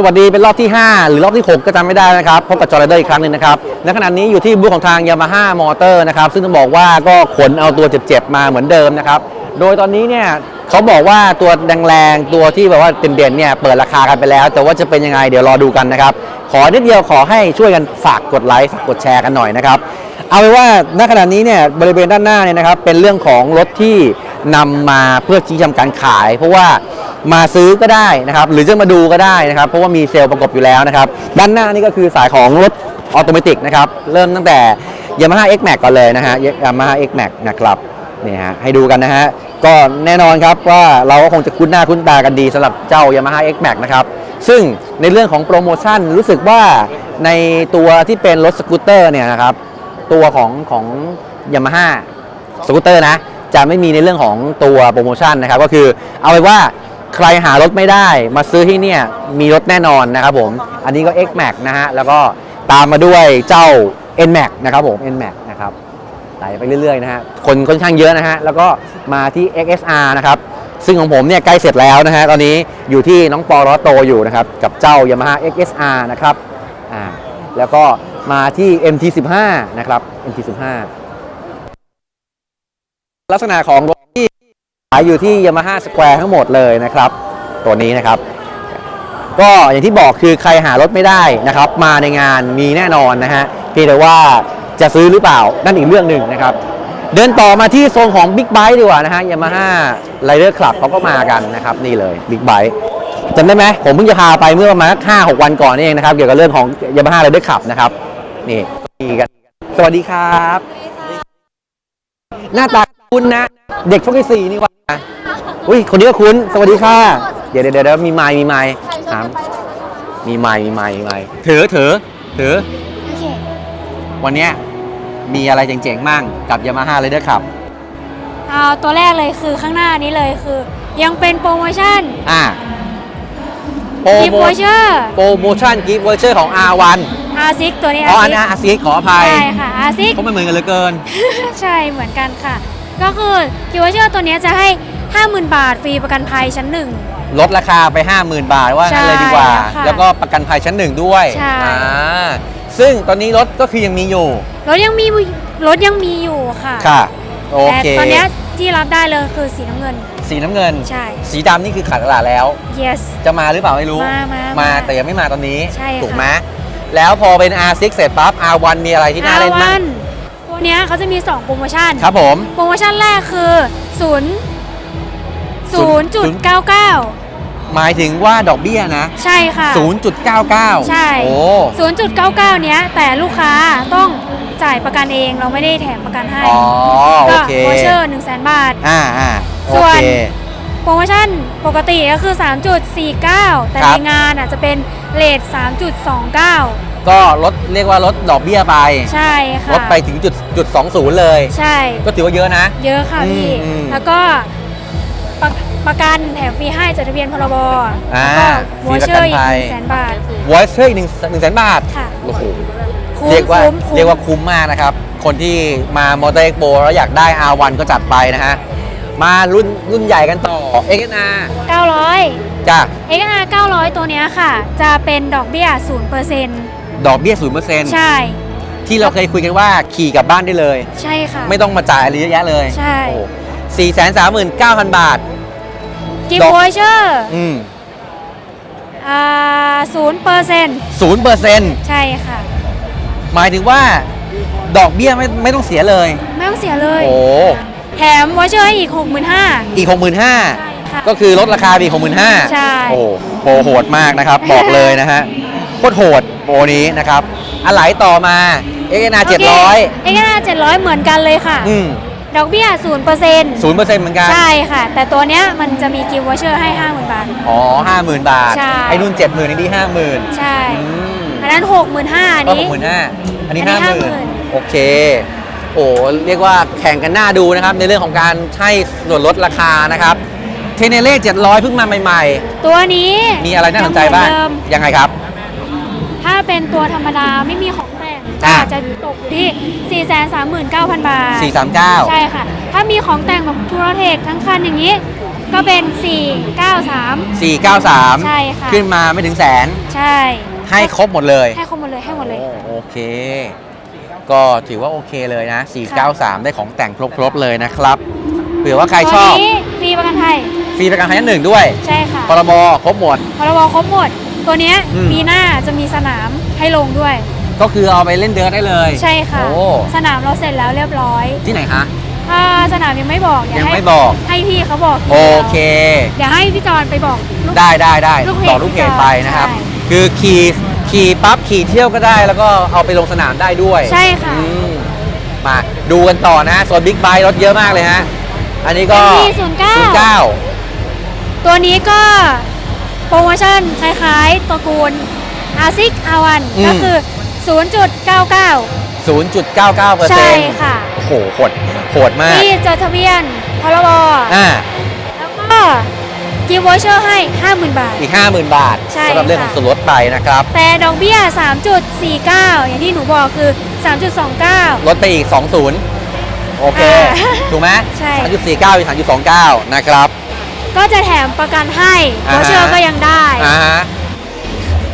สวัสดีเป็นรอบที่ 5 หรือรอบที่ 6 ก็จำไม่ได้นะครับพบกับจอร์เดอร์อีกครั้งหนึ่งนะครับในขณะนี้อยู่ที่บูธของทางยามาฮ่ามอเตอร์นะครับซึ่งต้องบอกว่าก็ขนเอาตัวเจ็บๆมาเหมือนเดิมนะครับโดยตอนนี้เนี่ยเขาบอกว่าตัวแรงๆตัวที่แบบว่าเด่นๆเนี่ยเปิดราคากันไปแล้ว แต่ว่าจะเป็นยังไงเดี๋ยวรอดูกันนะครับขอนิดเดียวขอให้ช่วยกันฝากกดไลค์ฝากกดแชร์กันหน่อยนะครับเอาเป็นว่าณขณะนี้เนี่ยบริเวณด้านหน้าเนี่ยนะครับเป็นเรื่องของรถที่ นำมาเพื่อชี้ทำการขาย เพราะว่ามาซื้อก็ได้นะครับ หรือจะมาดูก็ได้นะครับ เพราะว่ามีเซลล์ประกบอยู่แล้วนะครับ ด้านหน้านี่ก็คือสายของรถออโตเมติกนะครับ เริ่มตั้งแต่ Yamaha X Max ก่อนเลยนะฮะ Yamaha X Max นะครับนี่ฮะให้ดูกันนะฮะก็แน่นอนครับว่าเราก็คงจะคุ้นหน้าคุ้นตากันดีสำหรับเจ้า Yamaha X Max นะครับซึ่งในเรื่องของโปรโมชั่นรู้สึกว่าในตัวที่เป็นรถสกูตเตอร์เนี่ยนะครับตัวของของ Yamaha สกูตเตอร์นะ จะไม่มีในเรื่องของตัวโปรโมชั่นนะครับ ก็คือเอาไปนว่าใครหารถไม่ได้มาซื้อที่เนี่ยมีรถแน่นอนนะครับผม อันนี้ก็ X Max นะฮะ แล้วก็ตามมาด้วยเจ้า N Max นะครับผม N Max นะครับไต่ไปเรื่อยๆนะฮะ คนค่อนข้างเยอะนะฮะ แล้วก็มาที่ XSR นะครับ ซึ่งของผมเนี่ยใกล้เสร็จแล้วนะฮะ ตอนนี้อยู่ที่น้องปอรอโตอยู่นะครับ กับเจ้า Yamaha XSR นะครับ อ่า แล้วก็มาที่ MT15 นะครับ MT15 ลักษณะของรถที่ขายอยู่ที่ Yamaha Square ทั้งหมดเลยนะครับ ตัวนี้นะครับ ก็อย่างที่บอกคือใครหารถไม่ได้นะครับ มาในงานมีแน่นอนนะฮะเพียงแต่ว่าจะซื้อหรือเปล่านั่นอีกเรื่องหนึ่งนะครับ เดินต่อมาที่โซนของ Big Bike ดีกว่านะฮะ Yamaha Rider Club เขาก็มากันนะครับ นี่เลย Big Bike จำได้ไหมผมเพิ่งจะพาไปเมื่อประมาณห้าหกวันก่อนนี่เองนะครับ เกี่ยวกับเรื่องของ Yamaha Rider Club นะครับนี่มีกันสวัสดีครับ หน้าตา คุ้นนะ เด็กช่องที่สี่นี่หว่าอุ้ยคนนี้ก็คุ้นสวัสดีค่ะ เดี๋ยวเดี๋ยวเดี๋ยวมีไม้มีไม้ถามมีไม้มีไม้มีไม้ถือถือถือโอเควันเนี้ยมีอะไรเจ๋งๆมั่งกับ Yamaha Rider Club เอาตัวแรกเลยคือข้างหน้านี้เลยคือ ยังเป็นโปรโมชั่นอ่าโปรกิฟโมต์วอเชอร์โปรโมชั่นกิฟต์วอเชอร์ของ R1 อาซิกตัวนี้อ๋ออาอันซินี้กอาซีขออภัยใช่ค่ะอาซิกเพราะมันเหมือนกันเหลือเกิน ใช่เหมือนกันค่ะ ก็คือกิฟต์วอเชอร์ตัวนี้จะให้ 50,000 บาทฟรีประกันภัยชั้นหนึ่ง ลดราคาไป 50,000 บาทว่างั้นเลยดีกว่า ใช่ค่ะแล้วก็ประกันภัยชั้นหนึ่งด้วยใช่ อ่าซึ่งตอนนี้รถก็คือยังมีอยู่รถยังมีรถยังมีอยู่ค่ะค่ะโอแต่เคตอนเนี้ยที่รับได้เลยคือสีน้ำเงิน สีน้ำเงิน ใช่ สีดำนี่คือขาดตลาดแล้ว yes จะมาหรือเปล่าไม่รู้มามามามาแต่ยังไม่มาตอนนี้ ใช่ค่ะ ถูกไหมแล้วพอเป็น R6 เสร็จปั๊บ R1 มีอะไรที่น่าเล่นบ้าง R1 ตัว เนี้ยเขาจะมี 2 โปรโมชั่น ครับผม โปรโมชั่นแรกคือ0ศูนย์0.99 หมายถึงว่าดอกเบี้ยนะ ใช่ค่ะ 0.99 ใช่ โอ้ 0.99 เนี้ยแต่ลูกค้าต้องจ่ายประกันเองเราไม่ได้แถมประกันให้อ๋อ โอก็เคโวเชอร์ 1 0 0 0 0 0 บาท อ่าอ่าโอส่วน เค โปรโมชั่นปกติก็คือ 3.49 แต่ครัในบงานอะจะเป็นเลท3.29 ก็ลดเรียกว่าลดดอกเบี้ยไป ใช่ค่ะลดไปถึงจุดจุดสองศูนย์เลย ใช่ ก็ถือว่าเยอะนะ เยอะค่ะพี่อืมอืมแล้วก็ประประกันแถมฟรีให้จดทะเบียนพรบอ่าแล้วก็ฟวรีอประเชกัอนร์อีกภัยหนึ่งแสนบาท วอชเชอร์อีกหนึ่งหนึ่งแสนบาทค่ะ โอ้โห คุ้มเรียกว่าคุ้มคุ้ม เรียกว่าคุ้มมากนะครับ คนที่มามอเตอร์เอ็กโปแล้วอยากได้ R1 ก็จัดไปนะฮะ มารุ่นรุ่นใหญ่กันต่อ XNR 900 จ้ะ XR 900 ตัวเนี้ยค่ะ จะเป็นดอกเบี้ย 0% ดอกเบี้ย0%ใช่ ที่เราเคยคุยกันว่าขี่กลับบ้านได้เลย ใช่ค่ะ ไม่ต้องมาจ่ายอะไรเยอะแยะเลยใช่ สี่แสนสามหมื่นเก้าพันบาท กิฟดอกต์วอเชอร์อืมอ่าศูนย์เปอร์เซ็นต์ศูนย์เปอร์เซ็นต์ใช่ค่ะ หมายถึงว่า ดอกเบี้ยไม่ไม่ต้องเสียเลย ไม่ต้องเสียเลย โอ้แถมวอเชอร์ให้อีก65,000อีกหกหมื่นห้าใช่ค่ะก็คือลดราคาไปอีกหกหมื่นห้าใช่ โอ้โปรโหดมากนะครับ บอกเลยนะฮะโคตรโหดโปรนี้นะครับอะไหลต่อมา XNR 700 เอ็กซ์นา700เหมือนกันเลยค่ะ อืมดอกเบี้ย0%ศูนย์เปอร์เซ็นต์เหมือนกัน ใช่ค่ะ แต่ตัวเนี้ยมันจะมีกิฟต์วอเชอร์ให้50,000บาท อ๋อห้าหมื่นบาท ใช่ ไอ้นุ่นเจ็ดหมื่นนี่ห้าหมื่นใช่อืมอันนั้น65,000อันก็หนี้ กหมื่นห้าอันนี้อันนี้ห้าหมื่น50,000 โอเค โอ้เรียกว่าแข่งกันหน้าดูนะครับ ในเรื่องของการให้ส่วนลดราคานะครับเทเนเล่700เพิ่งมาใหม่ตัวนี้ๆ มีอะไรน่าสนใจบ้าง ยัเหมือเดิมยังไงครับถ้า เป็นตัวธรรมดาไม่มีของแต่งอะ อาจจะตกอยู่ที่ 439,000 บาท 439 ใช่ค่ะ ถ้ามีของแต่งแบบทูรเทคทั้งคันอย่างนี้ ก็เป็น 493 493 ใช่ค่ะ ขึ้นมาไม่ถึงแสนใช่ ให้ครบหมดเลย ให้ครบหมดเลยให้หมดเลยโอ้โอเค ก็ถือว่าโอเคเลยนะ 493 ได้ของแต่งครบๆเลยนะครับเผื่อว่าใครชอบ ตัวนี้ฟรีประกันภัยฟรีประกันภัยชั้นหนึ่งด้วย ใช่ค่ะพรบครบหมด พรบครบหมด ตัวเนี้ยอืม ปีหน้าจะมีสนามให้ลงด้วย ก็คือเอาไปเล่นเดินได้เลย ใช่ค่ะ โอ้ สนามเราเสร็จแล้วเรียบร้อยที่ไหนคะถ้าสนามยังไม่บอกเดี๋วยังให้ไม่บอก ให้พี่เขาบอกทีโอดียวเค เดี๋ยวให้พี่จอนไปบอกลูก ได้ได้ได้ลูกเพจต่อลูกเพจไปนะครับ ใช่ คือขี่ขี่ปั๊บขี่เที่ยวก็ได้ แล้วก็เอาไปลงสนามได้ด้วย ใช่ค่ะอืมมาดูกันต่อนะส่วนบิ๊กไบค์รถเยอะมากเลยฮะ อันนี้ก็ MT09 09ตัวนี้ก็ โปรโมชั่นคล้ายๆตระกูลอาซิกอาวันอืม ก็คือ 0.99 0.99เปอร์ใช่เซ็นต์ค่ะ โอ้โหโหดโหดมากที่จดทะเบียนพรบอ่าแล้วก็กิฟต์วอเชอร์ให้ 50,000 บาท อีก 50,000 บาทใช่สำหรับเรื่องของค่ะ ส่วนลดไปนะครับ แต่ดอกเบี้ย 3.49 อย่างที่หนูบอกคือ 3.29 ลดไปอีก 20 โอเค อ่าถูกไหมใช่ 3.49เป็น3.29 นะครับ ก็จะแถมประกันให้อ่าวอเชอร์ฮะก็ยังได้อ่าฮะ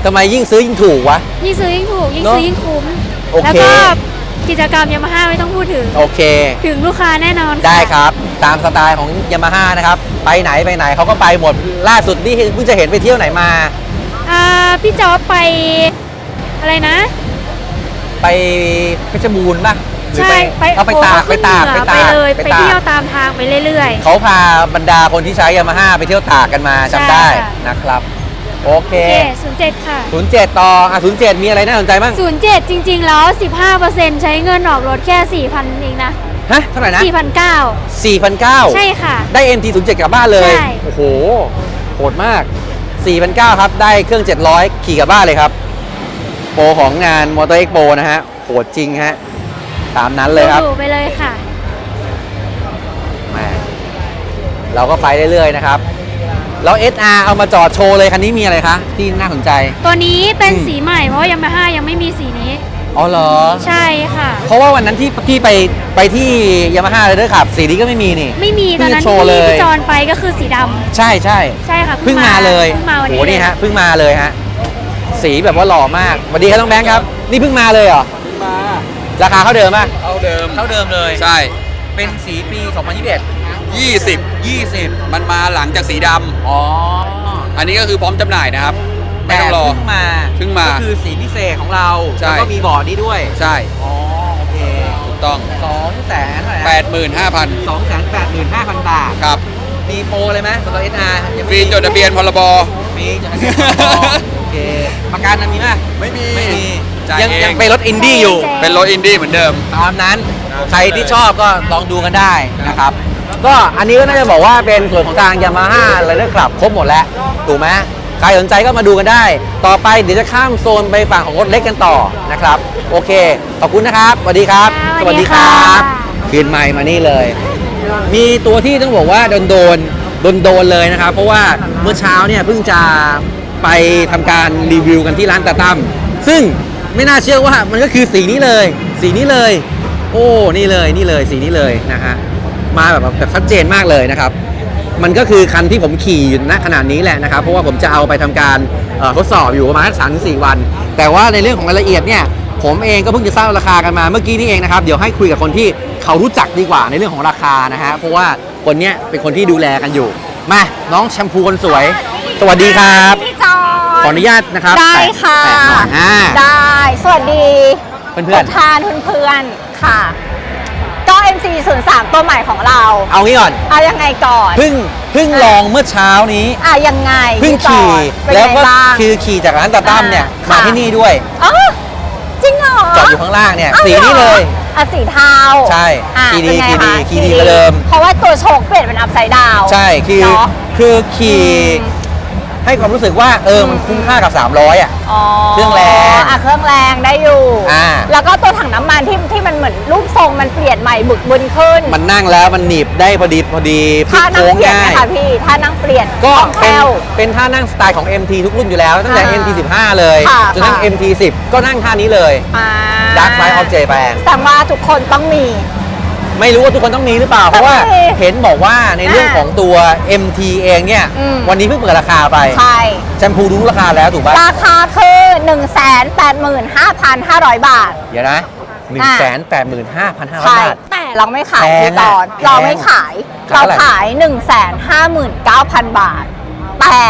ทำไมยิ่งซื้อยิ่งถูกวะ ยิ่งซื้อยิ่งถูกยิ่งเนอะซื้อยิ่งคุ้ม โอเค แล้วก็กิจกรรมยามาฮ่าไม่ต้องพูดถึง โอเค ถึงลูกค้าแน่นอนค่ะ ได้ครับ ตามสไตล์ของยามาฮ่านะครับ ไปไหนไปไหนเขาก็ไปหมด ล่าสุดนี่เพิ่งจะเห็นไปเที่ยวไหนมา อ่าพี่จ๊อบไปอะไรนะ ไปเพชรบูรณ์ป่ะ หรือใช่ไปเอาไปตากโอ้ไปตากขึ้ไปนเหนือตากเลยไปตากเที่ยวตามทางไปเรื่อย เขาพาบรรดาคนที่ใช้ยามาฮ่าไปเที่ยวตากกันมาจำได้ใช่ค่ะ นะครับ โอเค ๆโอเคศูนย์เจ็ดค่ะ 07 ต่ออะ07 มีอะไรน่าสนใจบ้างศูนย์เจ็ดจริง ๆ แล้ว 15%ใช้เงินออกรถแค่ 4,000 เองนะ ฮะเท่าไหร่นะ4,900 4,900 ใช่ค่ะ ได้ MT07 กลับบ้านเลย ใช่ โอ้โห โหดมาก 4,900 ครับ ได้เครื่อง 700 ขี่กลับบ้านเลยครับ โปรของงานมอเตอร์เอ็กโปนะฮะ โหดจริงฮะ ตามนั้นเลยครับ ดูๆไปเลยค่ะ แหมเราก็ไปเรื่อยๆนะครับ แล้ว SR เอามาจอดโชว์เลยคันนี้มีอะไรคะ ที่น่าสนใจ ตัวนี้เป็นอืม สีใหม่เพราะว่ายามาฮ่ายังไม่มีสีนี้ อ๋อเหรอ ใช่ค่ะ เพราะว่าวันนั้นที่พี่ไปไปที่ยามาฮ่าเลยด้วยขับ สีนี้ก็ไม่มีนี่ ไม่มีตอนนั้นเพิ่งจะโชว์เลย ที่พี่จอนไปก็คือสีดำใช่ใช่ใช่ค่ะเพิ่งมาเลยเพิ่งมาวันโหนี้นี่เลยฮะเพิ่งมาเลยฮะ สีแบบว่าหล่อมากสวัสดีครับน้องแบงค์ครับ นี่เพิ่งมาเลยเหรอ มา ราคาเท่าเดิมป่ะเท่าเดิม เท่าเดิมเลย ใช่ เป็นสีปี 2021 20 20 มันมาหลังจากสีดำ อ๋อ อันนี้ก็คือพร้อมจำหน่ายนะครับ ไม่แต่ต้องรอ เพิ่งมาเพิ่งมาก็คือสีพิเศษของเราใช่ แล้วก็มีบอร์ดนี้ด้วย ใช่ อ๋อ โอเคถูกต้อง สองแสนเท่าไหร่นะ85,000 สองแสนแปดหมื่นห้าพันบาท ครับ มีโปรเลยไหมสำหรับ SR ยังฟรีจดทะเบียนพรบฟรีจดทะเบียนพรบโอเค ประกันนั้นมีไหมไม่มีไม่มีจ่ายยังเองยังเป็นรถอินดี้อยู่ใช่เป็นรถอินดี้เหมือนเดิม ตามนั้นครับใครที่ชอบก็ลองดูกันได้นะครับ ก็อันนี้ก็น่าจะบอกว่าเป็นส่วนของทางยามาฮ่าไรเดอร์คลับครบหมดแล้วถูกไหมใครสนใจก็มาดูกันได้ ต่อไปเดี๋ยวจะข้ามโซนไปฝั่งของรถเล็กกันต่อนะครับ โอเค ขอบคุณนะครับสวัสดีครับค่ะสสวัวัสสดีดีครับค่ะคืนไมค์มานี่เลย มีตัวที่ต้องบอกว่าโดนโดนโดนโดนๆเลยนะครับ เพราะว่าเมื่อเช้าเนี่ยเพิ่งจะ ไปทำการรีวิวกันที่ร้านตาตั้มซึ่งไม่น่าเชื่อว่ามันก็คือสีนี้เลย สีนี้เลย โอ้นี่เลยนี่เลยสีนี้เลยนะฮะมาแบบแบบชัดเจนมากเลยนะครับ มันก็คือคันที่ผมขี่อยู่ณขนาดนี้แหละนะครับ เพราะว่าผมจะเอาไปทำการทดสอบอยู่ประมาณสามถึงสี่วัน แต่ว่าในเรื่องของรายละเอียดเนี่ยผมเองก็เพิ่งจะทราบราคากันมาเมื่อกี้นี่เองนะครับ เดี๋ยวให้คุยกับคนที่เขารู้จักดีกว่าในเรื่องของราคานะฮะเพราะว่าคนเนี้ยเป็นคนที่ดูแลกันอยู่ มาน้องแชมพูคนสวย สวัสดีครับ ขออนุญาตนะครับได้แตค่ะ แตะหน่อยอ่า ได้ สวัสดีเพื่อนทานเพื่อนๆค่ะ ก็ MC 0 3ตัวใหม่ของเราๆเอางี้ก่อนเอายังไงก่อน เพิ่งเพิ่งลองเมื่อเช้านี้อะยังไงเพิ่งพี่จอขี่เป็นแล้วไงก็บ้าง คือขี่จากร้านตาตั้มเนี่ยอ่ามมาที่นี่ด้วยอ๋อจริงเหรอจอดอยู่ข้างล่างเนี่ยอ้าวสีนี้เลย อะสีเทาใช่อะขี่ดีเป็นไงขี่ดีขี่ดีคะกว่าเดิม เพราะว่าตัวโชคเปลี่ยนเป็นอัพไซด์ดาว ใช่คือเนาะคือขี่อืม ให้ความรู้สึกว่าเออมันคุ้มค่ากับ 300 อะ อ๋อเครื่องแรงอะเครื่องแรงได้อยู่ อ่า แล้วก็ตัวถังน้ำมันที่ที่มันเหมือนรูปทรงมันเปลี่ยนใหม่บึกบึนขึ้นมันนั่งแล้วมันหนีบได้พอดีพอดีพลิท่ากนั่งโค้งเปลี่ยนง่าไหมย คะพี่ท่านั่งเปลี่ยนก็คล่องแคเป็นล่ว เป็นท่านั่งสไตล์ของ MT ทุกรุ่นอยู่แล้วตั้งแต่ อ่า MT 15 เลยค่ะจนทั้ง ค่ะ MT 10 ก็นั่งท่านี้เลย อ่า Dark Side of Japan แต่ว่าทุกคนต้องมี ไม่รู้ว่าทุกคนต้องมีหรือเปล่า เพราะว่าต้องมีเห็นบอกว่าในเรื่องอ่าของตัว MT เองเนี่ย อืม วันนี้เพิ่งเปิดราคาไปใช่ แชมพูรู้ราคาแล้วถูกป่ะ ราคาคือ 185,500 บาท เดี๋ยวนะ1 8 5 5 5 0 0ใช่ บาท แต่เราไม่ขายแพงพี่จอนอะเราไม่แพงขาย ขายเราเท่าไหร่ขาย 159,000 บาท แต่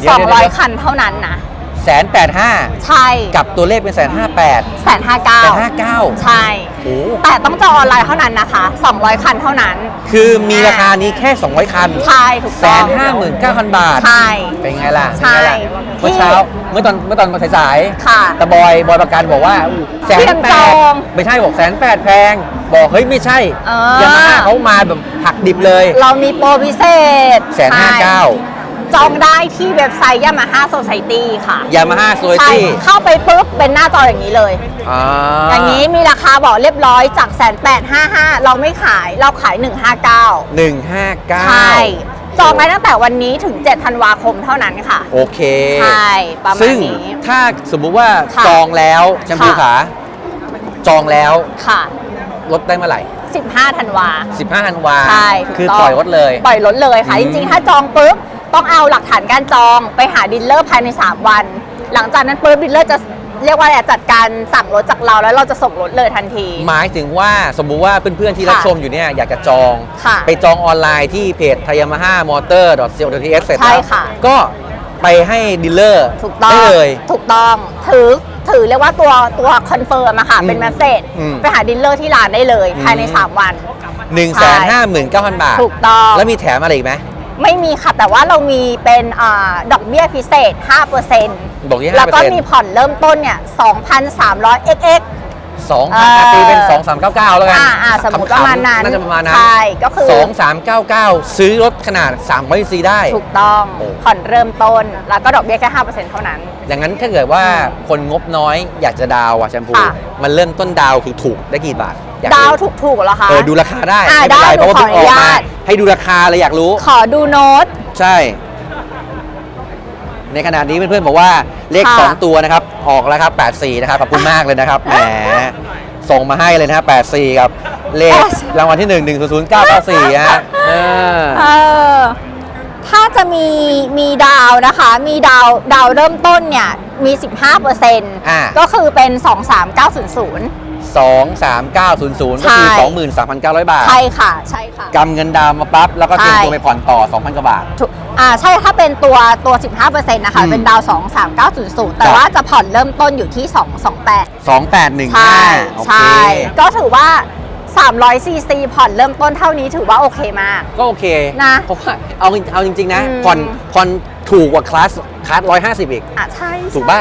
เดี๋ยวเดี๋ยวเดี๋ยว 200 คันเท่านั้นนะ แสนแปดห้าใช่กับตัวเลขเป็นแสนห้าแปดแสนห้าเก้าแสนห้าเก้าใช่ โอ้แต่ต้องจองออนไลน์เท่านั้นนะคะ 200 คันเท่านั้น คือมีราคานี้แค่ 200 คัน ใช่ถูกแสต้องนห้าหมื่นเก้าพันบาท ใช่ เป็นไงล่ะ ใช่เป็นไงล่ะเมื่อเช้าเมื่อตอนเมื่อตอนมาสายค่ะๆแต่บอยบอยประกันบอกว่าแสเตรีนยมแปจดองไม่ใช่บอกแสนแปดแพง บอกเฮ้ยไม่ใช่เออยามาฮ่าเขามาแบบหักดิบเลย เรามีโปรพิเศษแสนห้าเก้า จองได้ที่เว็บไซต์ Yamaha Society ค่ะ ยามาฮ่าโซลิใช่ ตี้เข้าไปปุ๊บเป็นหน้าจออย่างนี้เลย อ่าอย่างนี้มีราคาบอกเรียบร้อยจากแสนแปดห้าห้าเราไม่ขายเราขาย 159 หนึ่งห้าเก้าใช่ จองได้ตั้งแต่วันนี้ถึง 7 ธันวาคมเท่านั้นค่ะ โอเค ใช่ ประมาซึ่ณงนี้ ถ้าสมมุติว่าค่ะจองแล้วแชมพูค่ะ ขา จองแล้วค่ะ ลดได้เมื่อไหร่ 15 ธันวา 15ธันวาใช่ถูกคือต้องปล่อยลดเลย ปล่อยรถเลยค่ะ อืจมริงๆ ถ้าจองปุ๊บ ต้องเอาหลักฐานการจองไปหาดีลเลอร์ภายใน 3 วัน หลังจากนั้นปุ๊บดีลเลอร์จะเรียกว่าอะไรจัดการสั่งรถจากเราแล้วเราจะส่งรถเลยทันที หมายถึงว่าสมมุติว่าเพื่อนๆที่รับค่ะชมอยู่เนี่ยอยากจะจอง ค่ะไปจองออนไลน์ที่เพจ t a y a m a h a m o t o r c o t s เสร็จใช่แล้วค่ะ ก็ไปให้ดีลเลอร์ถูกต้องได้เลย ถูกต้องถือถือเรียกว่าตัวตัวคอนเฟิร์มอะค่ะ อืมเป็นแมสเซจอืมไปหาดีลเลอร์ที่ร้านได้เลย ภายใน อืม 3 วัน 1 5 9 0 0 0 บาท ถูกต้อง แล้วมีแถมอะไรอีกไหม ไม่มีค่ะ แต่ว่าเรามีเป็นอาดอกเบี้ยพิเศษ5%บอกที่แล้วก็5%มีผ่อนเริ่มต้นเนี่ย2,300 xx สองเอพันอตีเป็น 2399 แล้วกันอ่าอ่าสมมุติขำๆประมาณนั้นน่าจะประมาณนั้นใช่ก็คือ 2399 ซื้อรถขนาด300ซีได้ ถูกต้องโอ้ ผ่อนเริ่มต้น แล้วก็ดอกเบี้ยแค่ 5%เท่านั้น ดังนั้นถ้าเกิดว่าคนงบน้อยอยากจะดาวอะแชมพู ค่ะ มันเริ่มต้นดาวถูกๆได้กี่บาทอยกดาวรู้ถูกๆเหรอคะ เออดูราคาได้อ่าไม่เป็นไรได้เพราะว่าหนูเพิ่งออกขออนุมาญาต ให้ดูราคาเลยอยากรู้ ขอดูโน้ต ใช่ ในขณะนี้เพื่อนๆบอกว่าเลข ค่ะ 2 ตัวนะครับ ออกแล้วครับ 84 นะครับ ขอบคุณมากเลยนะครับ แหม ส่งมาให้เลยนะครับ84ครับเลขรางวัลที่ 1 1 0 0 9 9 4ฮะเออ เออถ้าจะมีมีดาวนะคะ มีดาวดาวเริ่มต้นเนี่ยมี 15%อ่า ก็คือเป็น 23900 23900 ก็คือ ใช่ 23,900 บาทใช่ค่ะใช่ค่ะ กำเงินดาวน์มาปั๊บ แล้วก็เตรียมใช่ ตัวไปผ่อนต่อ 2,000 กว่าบาท ถูกอ่าใช่ถ้าเป็นตัวตัว 15%นะคะ อืมเป็นดาว 23900 แต่ครับว่าจะผ่อนเริ่มต้นอยู่ที่ 228 2815ใช่โอเค ใช่ ก็ถือว่า 300 ซีซีผ่อนเริ่มต้นเท่านี้ถือว่าโอเคมาก ก็โอเคนะเพราะว่าเอาเอาจริง ๆ นะ อืม ผ่อนผ่อนถูกกว่าคลาสคลาส150 อีก อะใช่ถูกป่ะ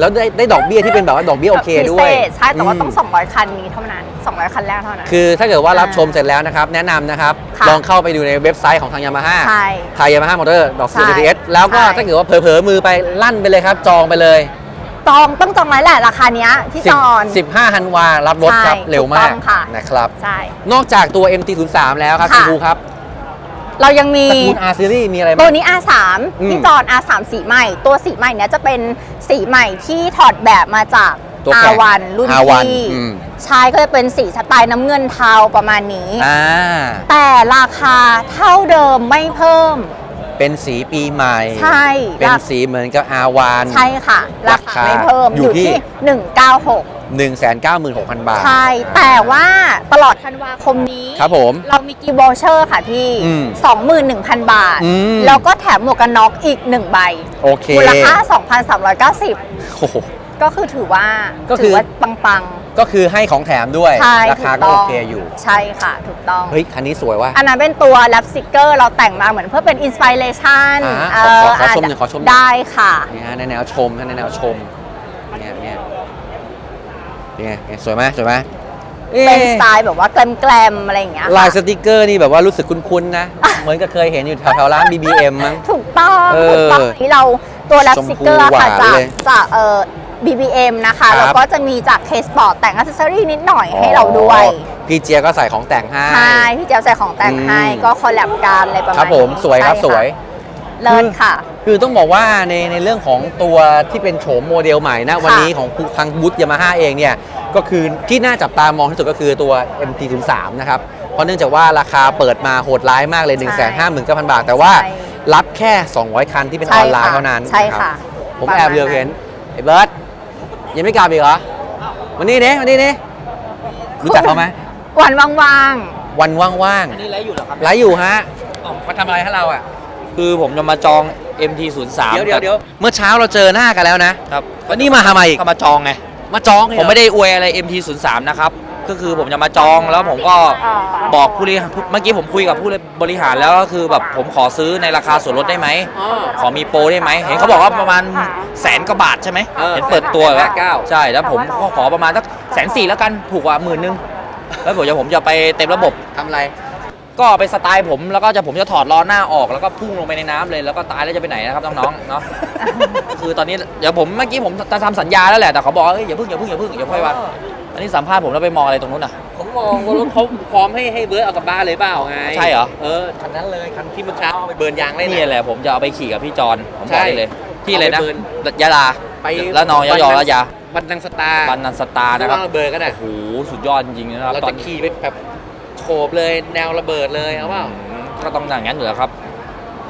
แล้วได้ได้ดอกเบี้ยที่เป็นแบบว่าดอกเบี้ยโอเคด้วย พิศษใช่ แต่ว่าต้องม200 คันนี้เท่านั้น 200 คันแรกเท่านั้น คือถ้าเกิดว่ารับอ่าชมเสร็จแล้วนะครับ แนะนำนะครับ ค่ะลองเข้าไปดูในเว็บไซต์ของทางยามาฮ่าใช่ไทยยามาฮ่ามอเตอร์ดอกใช่ซีดีเอสแล้วก็ใช่ ถ้าเกิดว่าเผลอๆมือไปลั่นไปเลยครับ จองไปเลยจองต้องจองไว้แหละราคาเนี้ยพี่จอน10 15ธันวารับรถครับใช่เร็วถูกมาต้กองค่ะ นะครับ ใช่ นอกจากตัว MT03 แล้วครับค่ะคุณครูครับ เรายังมี ตระกูล R Series มีอะไรบ้าง ตัวนี้ R3 อืมพี่จอน R3 สีใหม่ ตัวสีใหม่เนี้ยจะเป็นสีใหม่ที่ถอดแบบมาจาก ตัวแข็ง R1 รุ่น R1 ที่อืม ใช่ก็จะเป็นสีสไตล์น้ำเงินเทาประมาณนี้ อ่า แต่ราคาเท่าเดิมไม่เพิ่ม เป็นสีปีใหม่ ใช่ เป็นราสีเหมือนกับ R1 ใช่ค่ะราคาไม่เพิ่มออยู่ยู่ที่ ที่ 196 196,000 บาท ใช่ แต่ว่าตลอดธันวาคมนี้ ครับผม เรามีกีวอเชอร์ค่ะพี่ อืม21,000 บาท อืม แล้วก็แถมหมวกกันน็อกอีก 1 ใบ โอเคมูลค่า 2,390 โอ้โห ก็คือถือว่าก็คือ ถืว่าปัง ก็คือให้ของแถมด้วยๆใช่ราคาถูก็ต้โองเคอยู่ใช่ค่ะ ถูกต้อง เฮ้ย คันนี้สวยว่ะ อันนั้นเป็นตัวแรปซิกเกอร์เราแต่งมาเหมือนเพื่อเป็นอินสปิเรชันอ่าขอขอขอชมหน่อยขอชมหน่อย ได้ค่ะ นี่ฮะในแนวชมในแนวชมเนี่ยเนี่ย เนี่ยเนี่ยสวยไหมสวยไหมอ๊ะเป็นสไตล์แบบว่าแกลมๆอะไรอย่างเงี้ยค่ะลายสติกเกอร์นี่แบบว่ารู้สึกคุ้นๆนะ เหมือนกับเคยเห็นอยู่แถวๆร้าน BBM มั้ง ถูกต้องเออถูกต้องที่เราตัวแรปซิกเกอร์ชมพูหวาค่ะนจากเลยจากเอ่อ BBM นะคะ ครับ แล้วก็จะมีจากเคสปอร์ตแต่งอัซเซอรี่นิดหน่อยให้เราด้วยอ๋อพี่เจียก็ใส่ของแต่งให้ ใช่พี่เจ้าใส่ของแต่งให้อืม ก็คอลแลบกันอะไรประมาณครับผมนี้สวยครับใช่สวย เลิศค่ะ คือต้องบอกว่าในในเรื่องของตัวที่เป็นโฉมโมเดลใหม่นะวันนี้ของทางบูธยามาฮ่าเองเนี่ยก็คือที่น่าจับตามองที่สุดก็คือตัว MT03 นะครับเพราะเนื่องจากว่าราคาเปิดมาโหดร้ายมากเลย 1 5 9 0 0 0 บาท แต่ว่าใช่รับแค่ 200 คันที่เป็นอใช่อนไลน์ค่ะเท่านั้นใช่นรับค่ะ ผมประมาณแอบเรือนั้นเห็นไอ้เบิร์ตยังไม่กลับอีกเหรอวันนี้เนี่ยวันนี้เนี่ยรู้จักเขาไหมวันว่างวันว่างนี่ไลฟ์อยู่เหรอครับๆไลฟ์อยู่ฮะมาทำอะไรให้เราอะ คือผมจะมาจอง MT03 เดี๋ยวเดี๋ยวเดี๋ยวเมื่อเช้าเราเจอหน้ากันแล้วนะครับวันนี้มาทำไมอีกก็มาจองไง มาจองเลยเหผรอมไม่ได้อวยอะไร MT03 นะครับ ก็คือผมจะมาจองแล้วผมก็บอกผู้บริหารเมื่อกี้ผมคุยกับผู้บริหารแล้วก็คือแบบผมขอซื้อในราคาส่วนลดได้ไหม อ๋อ ขอมีโปรได้ไหม เห็นเขาบอกว่าประมาณแสนกว่าบาทใช่ไหมเออเห็นเปิดตัวแสนแปดเก้า ใช่ แล้วผมก็ขอประมาณสักแสนสี่แล้วกัน ถูกกว่าหมื่นนึง แล้วผมจะผมจะไปเต็มระบบ ทำอะไร ก็เป็นสไตล์ผมแล้วก็จะผมจะถอดล้อหน้าออกแล้วก็พุ่งลงไปในน้ำเลยแล้วก็ตายแล้วจะไปไหนนะครับน้องๆเนาะ คือตอนนี้เดี๋ยวผมเมื่อกี้ผมจะทำสัญญาแล้วแหละแต่เขาบอกว่าเอ้ยอย่าเพิ่งอย่าเพิ่งอย่าเพิ่งอย่าค่อยว่าอันนี้สัมภาษณ์ผมแล้วไปมองอะไรตรงนู้นอะ ผมมองว่ารถเขาพร้อมให้ให้เบิร์ดเอากลับบ้านเลยเปล่าไงใช่เหรอ เออคันนั้นเลยคันที่เมื่อเช้าเอาไปเบิร์นยางเล่นนี่น่ะแหละผมจะเอาไปขี่กับพี่จอนผมบใช่อกได้เลยที่อะไรนะเอาไปเบิร์น ยะลาไปแล้วนองยะยอแล้วยาบันนังสตาร์บันนันสตาร์นะครับแล้วเบิร์นก็ได้โอ้โหสุดยอดจริงๆนะครับเราตอจะนนี้ขี่ไปแบบโฉ บเลยแนวระเบิดเลยเอาเปล่าอืมก็ต้องอย่างนั้นอยู่แล้วครับ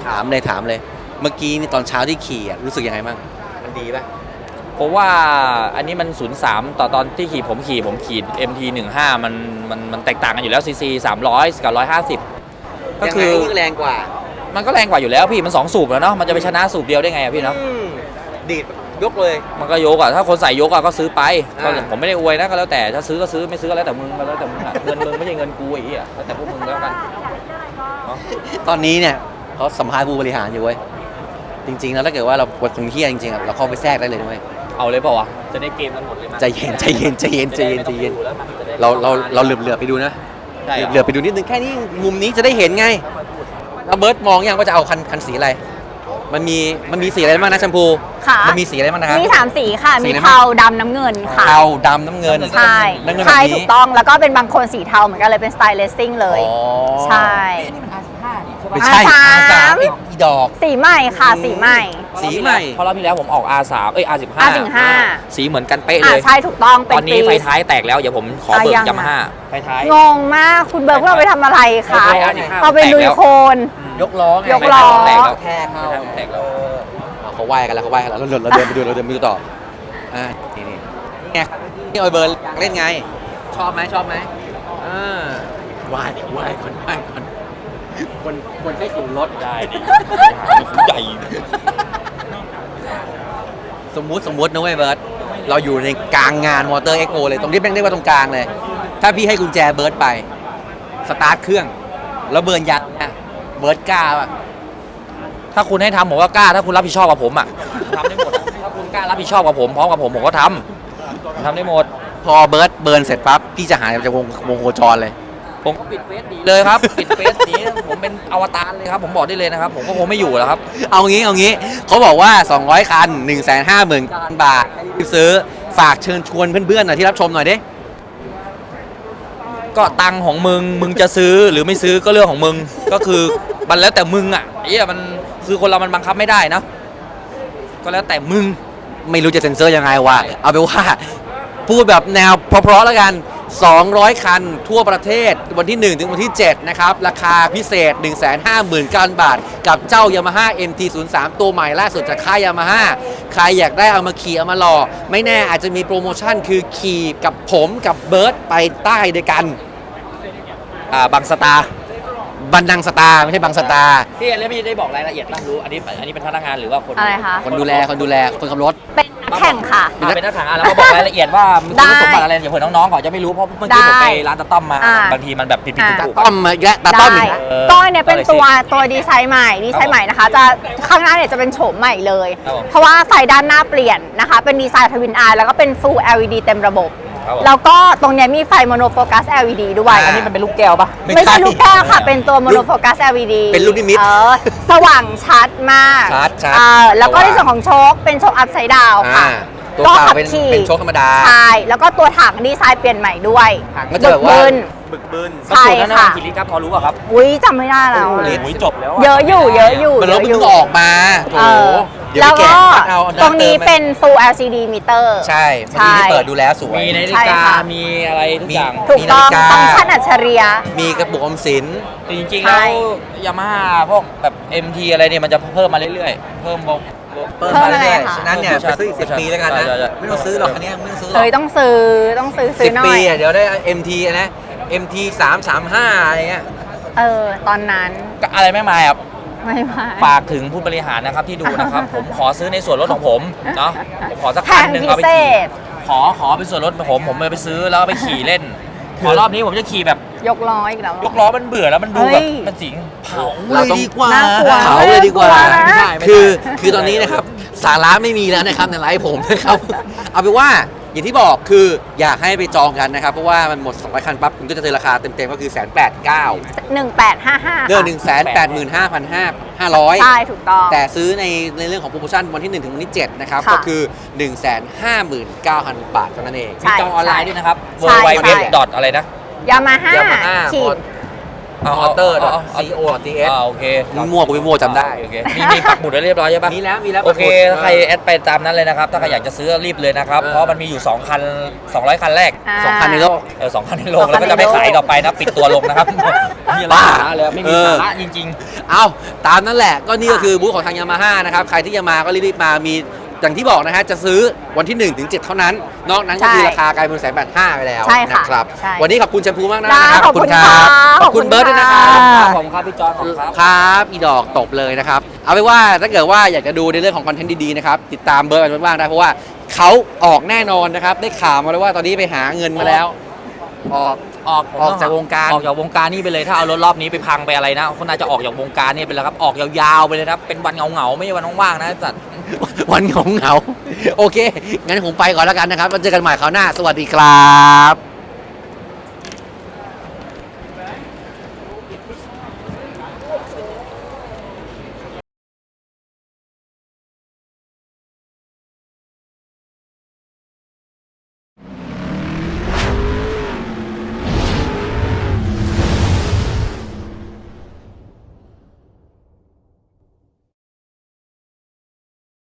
ถามเลยถามเลย เมื่อกี้นี่ตอนเช้าที่ขี่อะรู้สึกยังไงบ้างมันดีป่ะผมว่าอันนี้มัน 03 ต่อตอนที่ขี่ผมขี่ผมขี่ MT 15มันมันมันแตกต่างกันอยู่แล้ว CC 300 กับ 150 ก็คือยังไงยิ่งแรงกว่ามันก็แรงกว่าอยู่แล้วพี่มัน 2 สูบแล้วเนาะมันจะไปชนะสูบเดียวได้ไงอะพี่เนาะ อืมดีด ยกเลย มันก็ยกอะถ้าคนใส่ยกอะก็ซื้อไปก็อ่า ผมไม่ได้อวยนะก็แล้วแต่ถ้าซื้อก็ซื้อไม่ซื้อก็แล้วแต่มึงก็แล้วแต่มึงอะเงินมึงไม่ใช่เงินกูไอ้เหี้ยแล้วแต่พวกมึงแล้วกันตอนนี้เนี่ยเขาสัมภาษณ์ผู้บริหารอยู่เว้ยจริงๆแล้วถ้าเกิดว่าเราปวดคนเฮี้ยจริงๆอะเราเข้าไปแทรกได้เลยนะเว้ยเอาเลยเปล่าวะจะได้เกมกันหมดเลยมั้ยใจเย็นใจเย็นใจเย็นใจเย็นใจเย็นเราเราเราเหลือบเหลือบไปดูนะใช่เหลือบไปดูนิดนึงแค่นี้มุมนี้จะได้เห็นไงแล้วเบิร์ตมองยังว่าจะเอาคันคันสีอะไร มันมีมันมีสีอะไรบ้างนะแชมพู ค่ะมันมีสีอะไรบ้างนะครับ มีสามสีค่ะ สีมีอะไรบ้าง เทาดำน้ำเงินค่ะ เทาดำน้ำเงินใช่น้ำเงินแบบใช่นี้ถูกต้องแล้วก็เป็นบางคนสีเทาเหมือนกันเลยเป็นสไตล์เลสซิ่งเลย อ๋อใช่ไม่ใช่อ่าอาสาสามมอีกอีดอก สีใหม่ค่ะ สีใหม่ สีใหม่ เพราะรอบที่แล้วผมออก R3 เอ้ย R15 R15 สีเหมือนกันเป๊ะอ่าเลยใช่ถูกต้องเป็ตนอนนี้ปี ไฟท้ายแตกแล้ว เดี๋ยวผมขอเบิกอะยัง ยามาฮ่าไฟท้าย งงมากคุณเบิร์กเราไปทำอะไรคะไฟท้าย R15 เอาไปลุยโคลน ยกล้อไงยกล้อ แตกแล้ว แค่เข้าแตกแล้ว เอา เขาไหว้กันแล้วเขาไหว้กันแล้วเราเดินเราเดินไปดูเราเดินไปดูต่ออ่านี่นี่นี่ไงนี่ออยเบิร์นอยากเล่นไง ชอบไหมชอบไหมอ่าไหว้ไหว้คนไหว้คนคนคนให้ส่วนลดได้ดิใหญ่สมมุติสมมุตินะเว้ยเบิร์ตเราอยู่ในกลางงานมอเตอร์เอ็กโเลยตรงที่แม่งเรียกว่าตรงกลางเลย ถ้าพี่ให้กุญแจเบิร์ตไป สตาร์ทเครื่อง แล้วเบิร์นยัดเนี่ยเบิร์ตกล้าป่ะ ถ้าคุณให้ทำผมก็กล้า ถ้าคุณรับผิดชอบกับผมอะทำได้หมดอะถ้าคุณกล้ารับผิดชอบกับผมพร้อมกับผมผมก็ทำทำได้หมด พอเบิร์ตเบิร์นเสร็จปั๊บพี่จะหายจากวงวงโคจรเลย ผมก็ปิดเฟซดีเลยครับ ปิดเฟซหนี้ผมเป็นอวตารเลยครับ ผมบอกได้เลยนะครับ ผมก็คงไม่อยู่แล้วครับ เอางี้เอางี้เขาบอกว่า 200 คัน 1 5 0 0 0 0 บาทรีบซื้อฝากเชิญชวนเพื่อนๆหน่อยที่รับชมหน่อยดิ ก็ตังค์ของมึง มึงจะซื้อหรือไม่ซื้อก็เรื่องของมึง ก็คือมันแล้วแต่มึงอะไอ้เหี้ยมัน คือคนเรามันบังคับไม่ได้นะ ก็แล้วแต่มึง ไม่รู้จะเซ็นเซอร์ยังไงวะเอาไปนว่าพูดแบบแนวเพราะๆแล้วกัน 200 คันทั่วประเทศวันที่ 1 ถึงวันที่ 7 นะครับ ราคาพิเศษ 159,000 บาท กับเจ้า Yamaha MT03 ตัวใหม่ล่าสุดจากค่าย Yamaha ใครอยากได้เอามาขี่เอามาหล่อ ไม่แน่อาจจะมีโปรโมชั่นคือขี่กับผมกับเบิร์ตไปใต้ด้วยกัน อ่าบางสตาร์ บันดังสตาร์ไม่ใช่บางสตาร์พี่แล้วพี่ได้บอกรายละเอียดบ้างรู้ อันนี้อันนี้เป็นพนักงานหรือว่าคนอะไรคะ คนดูแลคนดูแลคนขับรถ เป็นนักแข่งค่ะ อ่าเป็นนักข่งอะแล้วมาบอกรายละเอียดว่ามีคุณสมบัติอะไรอย่าเผื่อน้องๆเขาจะไม่รู้เพราะเมื่อกี้ผมไปร้านตะต้อมมาอ่า บางทีมันแบบผิดผิดอ่าถูกๆต้อมมาอีกแล้วตาต้อมอีกแล้วเออก็เนี่ยเป็นก็เลยตัวสิตัวดีไซน์ใหม่ ดีไซน์ใหม่นะคะ จะข้างหน้าเนี่ยจะเป็นโฉมใหม่เลย ครับผม เพราะว่าไฟด้านหน้าเปลี่ยนนะคะ เป็นดีไซน์ทวินไอแล้วก็เป็น Full LED เต็มระบบ ครับผมแล้วก็ตรงเนี้ยมีไฟโมโนโฟกัส LED ด้วยอันนี้มันเป็นลูกแก้วปะ ไม่ใช่ลูกแก้วค่ะ เป็นตัวโมโนโฟกัส LED เป็นลูกนิมิตเออสว่างชัดมากชัดชัดเออแล้วก็สว่าง ในส่วนของโชคเป็นโชคอัพไซด์ดาวค่ะอ่าตัวเปล่าเป็นเป็นโชคธรรมดา ใช่แล้วก็ตัวถังดีไซน์เปลี่ยนใหม่ด้วยถังก็จะแบบว่าบึกบึน บึกบึนใช่บรรจุนั้นค่ะนะกี่ลิตรครับพอรู้ป่ะครับอุ้ยจำไม่ได้แล้วลิตรโอ้ยจบแล้วเยอะอยู่เยอะอยู่มันรถเยเพิ่อะงยู่ออกมาโถเออเดี๋ยวแล้วไปก็แกะเอาเอาตรงนี้ติมไหมเป็น full LCD meter ใช่เมื่อกี้ที่เปิดดูแล้วสวย มีนาฬิใช่กา ค่ะ มีอะไรทุกอย่าง ถูกต้องมีนาฬิกา ฟังก์ชันอัจฉริยะ มีกระปุกออมสินจริงๆ ใช่ แล้วยามาฮ่าพวกแบบ MT อะไรเนี่ย มันจะเพิ่มมาเรื่อยๆ เพิ่มวงเพิ่มเพิ่มมาอะไรเรื่อยคะๆฉะนั้นเนี่ยไปซื้ออีกสิบปีแล้วกันนะใช่ใช่ไม่ต้องซื้อหรอกคันนี้ไม่ต้องซื้อหรอกเฮ้ยต้องซื้อต้องซื้อซื้สิอบหน่อปีย อะเดี๋ยวได้ MT อะนะ MT 3 3 5อะไรเงี้ยเออ ตอนนั้นก็อะไรไม่มาครับไม่ไม่ฝากถึงผู้บริหารนะครับที่ดูนะครับ ผมขอซื้อในส่วนลดของผมเนาะผมขอสักแพพันงหนึ่งพิเอาไปเศขี่ษขอขอเป็นส่วนลดของผมผมไปซื้อแล้วเอาไปขี่เล่น ขอรอบนี้ผมจะขี่แบบยกล้ออีกแล้วยกล้อมันเบื่อแล้วมันดูแบบเฮ้ยมันสิงเผาเราต้องดีกว่าน่ากลัวเผาเลยดีกว่าน่ากลัวนะไม่ได้ไม่ได้คือคือตอนนี้นะครับสาระไม่มีแล้วนะครับในไลฟ์ผมนะครับ เอาเป็นว่า อย่างที่บอกคืออยากให้ไปจองกันนะครับ เพราะว่ามันหมด 200 คันปั๊บคุณก็จะเจอราคาเต็มๆก็คือแสนแปดเก้าหนึ่งแปดห้าห้าเดือนหนึ่งแสนแปดหมื่นห้าพันห้าห้าร้อยใช่ถูกต้อง แต่ซื้อในในเรื่องของโปรโมชั่นวันที่ 1 ถึงวันที่7นะครับ ค่ะก็คือ 1 5 9 0 0 0 บาทเท่านั้นเอง ใช่ มีจองออนไลน์ด้วยนะครับ w ใช่ w ใช่ w ดอทอะไรนะ ยามาฮ่า Yamaha ขีด ออเตอร์อ๋ออ๋อ c o t s อ่าโอเคมั่วกูไม่มั่วจำได้ โอเคมีมีปักหมุดไว้เรียบร้อยใช่ปะ มีแล้วมีแล้วโอเคปักหมุดถ้าใครแอดไปตามนั้นเลยนะครับ ถ้าใครอยากจะซื้อรีบเลยนะครับเออเพราะมันมีอยู่ 2 คัน 200 คันแรกอ่าสองพันในโลก เออสองคันในโลกสองคัแล้วนก็จะไม่ในโลกขายต่อไปนะ ปิดตัวลงนะครับมีบ้าสาระเลยไม่มีเออสาระจริงเอาตามนั่นแหละก็นี่ก็คือบูธของทางยามาฮ่านะครับ ใครที่จะมาก็รีบๆมามี อย่างที่บอกนะฮะจะซื้อวันที่1ถึง7เท่านั้น นอกนั้นก็คือใช่ราคากลายเป็นแสนแปดห้าไปแล้วใช่ค่ะนะครับใช่วันนี้ขอบคุณแชมพูมากนะได้นะครับขอบคุณรัค่ะขอบคุณขอบคุณเบิร์ดด้วยนะคค่ะรับๆครับผมครับพี่จอนขอบคุณครับ ครับอีดอกตบเลยนะครับ เอาไปนว่าถ้าเกิดว่าอยากจะดูในเรื่องของคอนเทนต์ดีๆนะครับ ติดตามเบิร์ดกันบ้างได้เพราะว่าเขาออกแน่นอนนะครับ ได้ข่าวมาแล้วว่าตอนนี้ไปหาเงินมาแล้ว ออก ออกออกจากวงการ ออกจากวงการนี่ไปเลยถ้าเอารถรอบนี้ไปพังไปอะไรนะคนน่าจะออกจากวงการนี่ไปแล้วครับออกยาวๆไปเลยนะครับเป็นวันเหงาๆไม่ใช่วันว่างๆนะไอ้สัต วันเหงาเหงาโอเค งั้นผมไปก่อนแล้วกันนะครับแล้วเจอกันใหม่คราวหน้า สวัสดีครับ